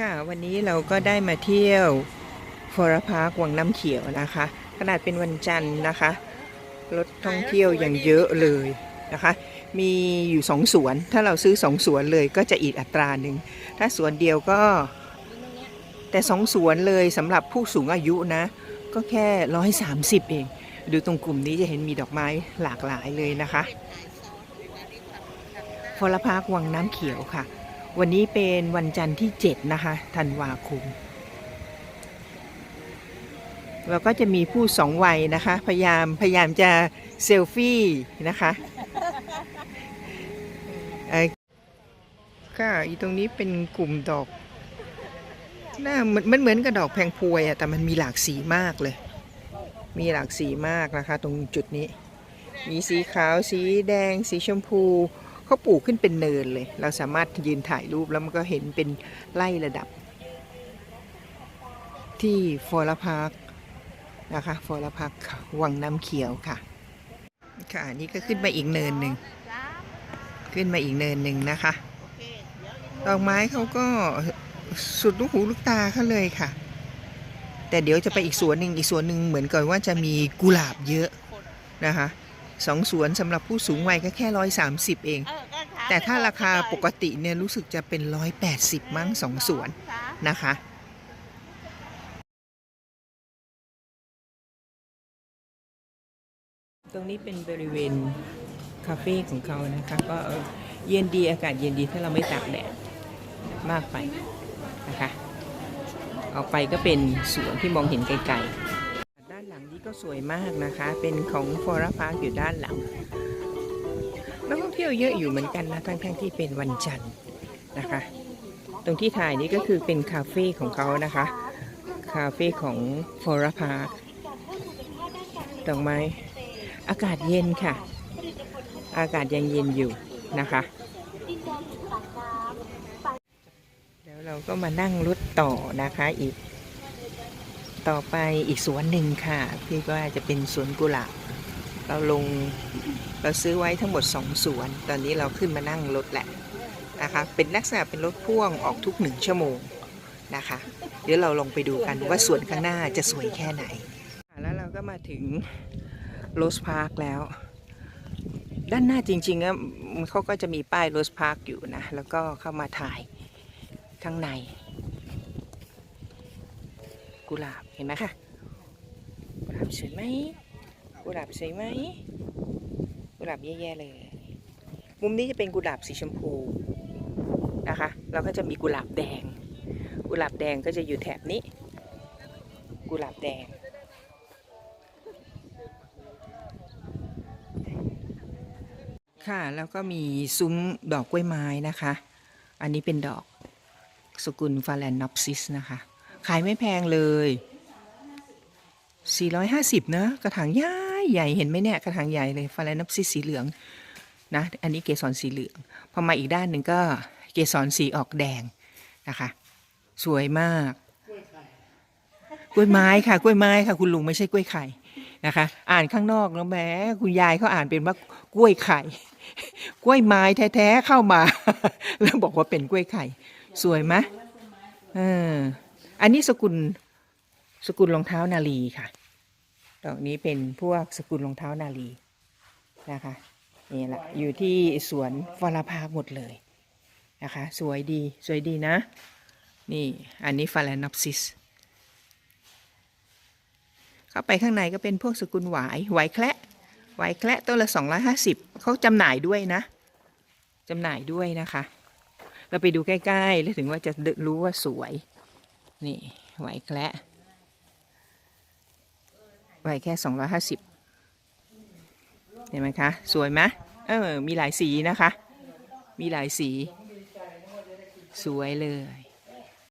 ค่ะวันนี้เราก็ได้มาเที่ยวฟอร์พาร์ควังน้ำเขียวนะคะ ขนาดเป็นวันจันทร์นะคะรถท่องเที่ยวอย่างเยอะเลยนะคะ มีอยู่สองสวน ถ้าเราซื้อสองสวนเลยก็จะอีกอัตราหนึ่ง ถ้าสวนเดียวก็ แต่สองสวนเลยสำหรับผู้สูงอายุนะ ก็แค่ร้อยสามสิบเอง ดูตรงกลุ่มนี้จะเห็นมีดอกไม้หลากหลายเลยนะคะฟอร์พาร์ควังน้ำเขียวค่ะ วันนี้เป็นวันจันทร์ที่ 7 นะคะธันวาคมเราก็จะมีผู้สองวัยนะคะ พยายามพยายามจะเซลฟี่นะคะเอ่อก็อีตรงนี้เป็นกลุ่มดอกน่ามันมันเหมือนกับดอกแพงพวยอะแต่มันมีหลากสีมากเลย มีหลากสีมากนะคะ ตรงจุดนี้ มีสีขาวสีแดงสีชมพู เขาปลูกขึ้นเป็นเนินเลย เราสามารถยืนถ่ายรูปแล้วมันก็เห็นเป็นไล่ระดับ ที่ฟอร์พาร์คนะคะฟอร์พาร์ควังน้ำเขียวค่ะ ค่ะนนี่ก็ขึ้นมาอีกเนินหนึ่งขึ้นมาอีกเนินหนึ่งนะคะดอกไม้เขาก็สุดลูกหูลูกตาเขาเลยค่ะ แต่เดี๋ยวจะไปอีกสวนหนึ่งอีกสวนหนึ่งเหมือนกับว่าจะมีกุหลาบเยอะนะคะ สองสวนสำหรับผู้สูงวัยก็แค่ร้อยสามสิบเอง แต่ถ้าราคาปกติเนี่ยรู้สึกจะเป็นร้อยแปดสิบมั้งสองสวนนะคะตรงนี้เป็นบริเวณคาเฟ่ของเขานะคะก็เย็นดีอากาศเย็นดีถ้าเราไม่ตากแดดมากไปนะคะออกไปก็เป็นสวนที่มองเห็นไกลๆด้านหลังนี้ ก็สวยมากนะคะ เป็นของฟอร์พาร์คอยู่ด้านหลังนักท่องเที่ยวเยอะอยู่เหมือนกันนะ ทั้งๆทที่เป็นวันจันทร์นะคะ ตรงที่ถ่ายนี้ก็คือเป็นคาเฟ่ของเขานะคะ คาเฟ่ของฟอร์พาร์คดอกไม้ อากาศเย็นค่ะ อากาศยังเย็นอยู่นะคะแล้วเราก็มานั่งรถต่อนะคะอีก ต่อไปอีกสวนหนึ่งค่ะ พี่ก็จะเป็นสวนกุหลาบเราลงเราซื้อไว้ทั้งหมดสองสวน ตอนนี้เราขึ้นมานั่งรถแหละนะคะ เป็นลักษณะเป็นรถพ่วงออกทุกหนึ่งชั่วโมงนะคะ เดี๋ยวเราลงไปดูกันว่าสวนข้างหน้าจะสวยแค่ไหน แล้วเราก็มาถึงโรสพาร์คแล้ว ด้านหน้าจริงๆอะเขาก็จะมีป้ายโรสพาร์คอยู่นะ แล้วก็เข้ามาถ่ายข้างใน กุหลาบเห็นไหมคะกุหลาบสวยไหมกุหลาบสวยไหมกุหลาบแย่ๆเลย มุมนี้จะเป็นกุหลาบสีชมพูนะคะแล้วก็จะมีกุหลาบแดง กุหลาบแดงก็จะอยู่แถบนี้ กุหลาบแดงค่ะแล้วก็มีซุ้มดอกกล้วยไม้นะคะ อันนี้เป็นดอกสกุลฟาแลนนอปซิสนะคะ ขายไม่แพงเลย 450 นะ กระถางใหญ่ใหญ่เห็นไหมเนี่ย กระถางใหญ่เลยฟาแลนนอปซิสสีเหลืองนะ อันนี้เกสรสีเหลือง พอมาอีกด้านหนึ่งก็เกสรสีออกแดงนะคะ สวยมาก กล้วยไม้ค่ะ กล้วยไม้ค่ะ คุณลุงไม่ใช่กล้วยไข่นะคะ อ่านข้างนอกแล้วแหม้คุณยายเขาอ่านเป็นว่ากล้วยไข่ กล้วยไม้แท้ๆเข้ามา แล้วบอกว่าเป็นกล้วยไข่ สวยไหมเออ อันนี้สกุลสกุลรองเท้านาลีค่ะ ดอกนี้เป็นพวกสกุลรองเท้านาลีนะคะนี่แหละอยู่ที่สวนฟลาพาหมดเลยนะคะ สวยดีสวยดีนะ นี่อันนี้ฟาแลนอปซิสเข้าไปข้างในก็เป็นพวกสกุลหวายหวายแคละหวายแคละต้นละ 250เขาจำหน่ายด้วยนะจำหน่ายด้วยนะคะ เราไปดูใกล้ ๆ แล้วถึงว่าจะรู้ว่าสวย นี่ไหวแคละหวายแค่250เห็นไหมคะ สวยไหมเออ มีหลายสีนะคะ มีหลายสี สวยเลย